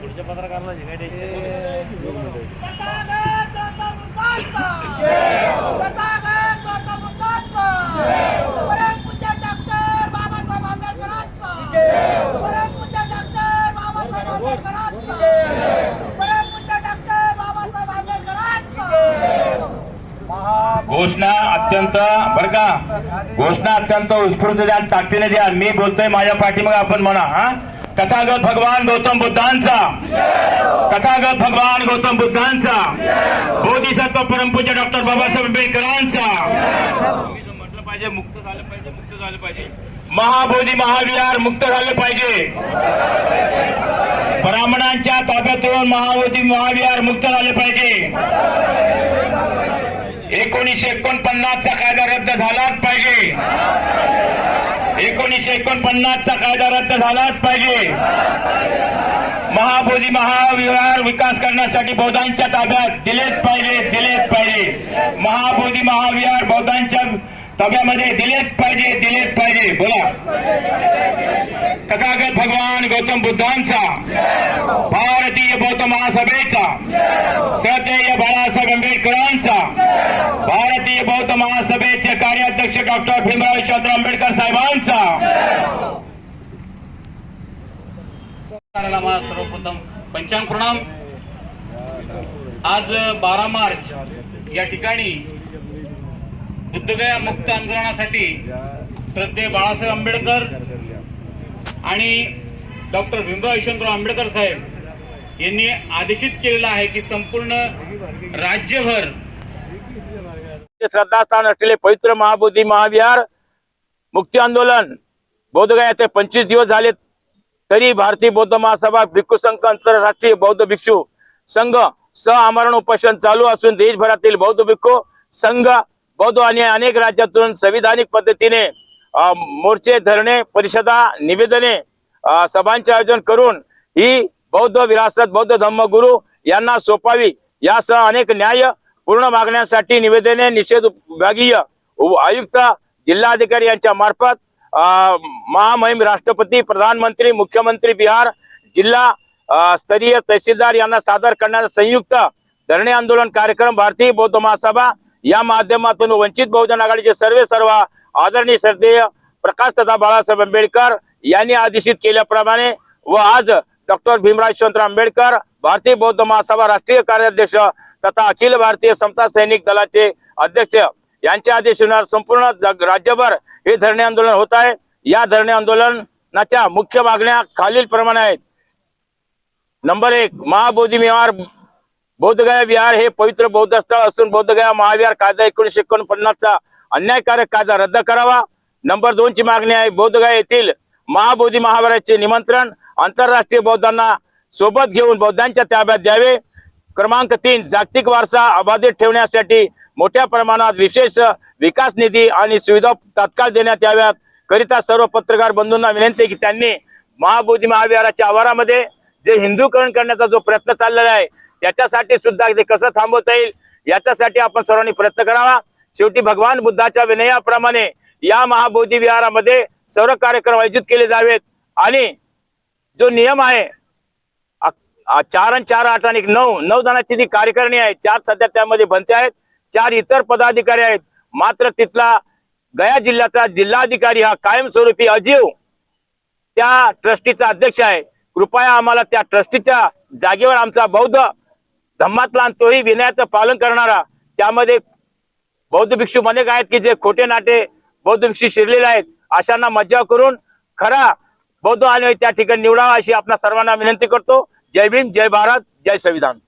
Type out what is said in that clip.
पुढच्या पत्रकाराला जे काही द्यायचे घोषणा अत्यंत बर का? घोषणा अत्यंत उत्स्फूर्त द्या ताकदीने द्या मी बोलतोय माझ्या पाठीमागे आपण म्हणा हा? तथागत भगवान गौतम बुद्धांचा. तथागत भगवान गौतम बुद्धांचा. बोधिसत्व परमपूज्य डॉक्टर बाबासाहेब आंबेडकरांचा. म्हटलं पाहिजे मुक्त झालं पाहिजे मुक्त झालं पाहिजे महाबोधी महाविहार मुक्त झाले पाहिजे. ब्राह्मणांच्या ताब्यातून महाबोधी महाविहार मुक्त झाले पाहिजे. एकोणीसशे एकोणपन्नासचा कायदा रद्द झालाच पाहिजे. एकोणीसशे एकोणपन्नासचा कायदा रद्द झालाच पाहिजे. महाबोधी महाविहार विकास करण्यासाठी बौद्धांच्या ताब्यात दिलेच पाहिजे दिलेच पाहिजे. महाबोधी महाविहार बौद्धांच्या ताब्यामध्ये दिलेच पाहिजे दिलेच पाहिजे. बोला. तथागत भगवान गौतम बुद्धांचा भारतीय बौद्ध महासभेचा श्रद्धेय बाळासाहेब आंबेडकरांचा भारतीय बौद्ध महासभेचे कार्याध्यक्ष डॉक्टर भीमराव यशवंतराव आंबेडकर साहेबांचा. सर्वप्रथम पंचांग प्रणाम. आज बारा मार्च या ठिकाणी बुद्धगया मुक्त आंदोलनासाठी श्रद्धे बाळासाहेब आंबेडकर आणि डॉक्टर भीमराव यशवंतराव आंबेडकर साहेब यांनी आदेशित केलेलं आहे की संपूर्ण राज्यभर श्रद्धास्थान असलेले पवित्र महाबोधी महाविहार मुक्ती आंदोलन बोधगया ते पंचवीस दिवस झाले तरी भारतीय बौद्ध महासभा भिक्खू संघ आंतरराष्ट्रीय बौद्ध भिक्षू संघ सह आमरण उपोषण चालू असून देशभरातील बौद्ध भिक्खू संघ बौद्ध आणि अनेक राज्यातून संविधानिक पद्धतीने मोर्चे धरणे परिषदा निवेदने सभांचे आयोजन करून ही बौद्ध विरासत बौद्ध धम्मगुरु यांना सोपावी. यासह अनेक न्याय पूर्ण मागण्यांसाठी निवेदने निषेध विभागीय आयुक्त जिल्हाधिकारी यांच्या मार्फत महामहिम राष्ट्रपती प्रधानमंत्री मुख्यमंत्री बिहार जिल्हा स्तरीय तहसीलदार यांना सादर करण्याचा संयुक्त धरणे आंदोलन कार्यक्रम भारतीय बौद्ध महासभा या माध्यमातून वंचित बहुजन आघाडीचे सर्वे सर्व आदरणीय श्रद्धेय प्रकाश तथा बाळासाहेब आंबेडकर यांनी आदेशित केल्याप्रमाणे व आज डॉक्टर भीमराव यशवंतराव आंबेडकर भारतीय बौद्ध महासभा राष्ट्रीय कार्याध्यक्ष तथा अखिल भारतीय समता सैनिक दलाचे अध्यक्ष यांच्या आदेशानुसार संपूर्ण जग राज्यभर हे धरणे आंदोलन होत आहे. या धरणे आंदोलनाच्या मुख्य मागण्या खालील प्रमाणे आहेत. नंबर एक महाबोधी विहार बौद्धगया विहार हे पवित्र बौद्ध स्थळ असून बौद्धगया महाविहार कायदा एकोणीशे एकोणपन्नासचा अन्यायकारक कायदा रद्द करावा. नंबर दोनची मागणी आहे बौद्धगा येथील महाबोधी महाविहाराचे निमंत्रण आंतरराष्ट्रीय बौद्धांना सोबत घेऊन बौद्धांच्या ताब्यात द्यावे. क्रमांक तीन जागतिक वारसा अबाधित ठेवण्यासाठी मोठ्या प्रमाणात विशेष विकास निधी आणि सुविधा तात्काळ देण्यात याव्यात. करिता सर्व पत्रकार बंधूंना विनंती की त्यांनी महाबोधी महाविहाराच्या आवारामध्ये जे हिंदूकरण करण्याचा जो प्रयत्न चाललेला आहे त्याच्यासाठी सुद्धा ते कसं थांबवता येईल याच्यासाठी आपण सर्वांनी प्रयत्न करावा. शेवटी भगवान बुद्धाच्या विनयाप्रमाणे या महाबोधी विहारामध्ये सर्व कार्यक्रम आयोजित केले जावेत. आणि जो नियम आहे चार आणि चार आठ आणि नऊ नऊ जणांची जी कार्यकारिणी आहे चार सध्या त्यामध्ये बनते आहेत. चार इतर पदाधिकारी आहेत. मात्र तिथला गया जिल्ह्याचा जिल्हाधिकारी हा कायमस्वरूपी अजीव त्या ट्रस्टीचा अध्यक्ष आहे. कृपया आम्हाला त्या ट्रस्टीच्या जागेवर आमचा बौद्ध धम्मातला तोही विनयाचं पालन करणारा त्यामध्ये बौद्ध भिक्षू अनेक आहेत की जे खोटे नाटे बौद्ध भिक्षू शिरलेले आहेत अशांना मज्जाव करून खरा बौद्ध आणि त्या ठिकाणी निवडावा अशी आपल्या सर्वांना विनंती करतो. जय भीम जय भारत जय संविधान.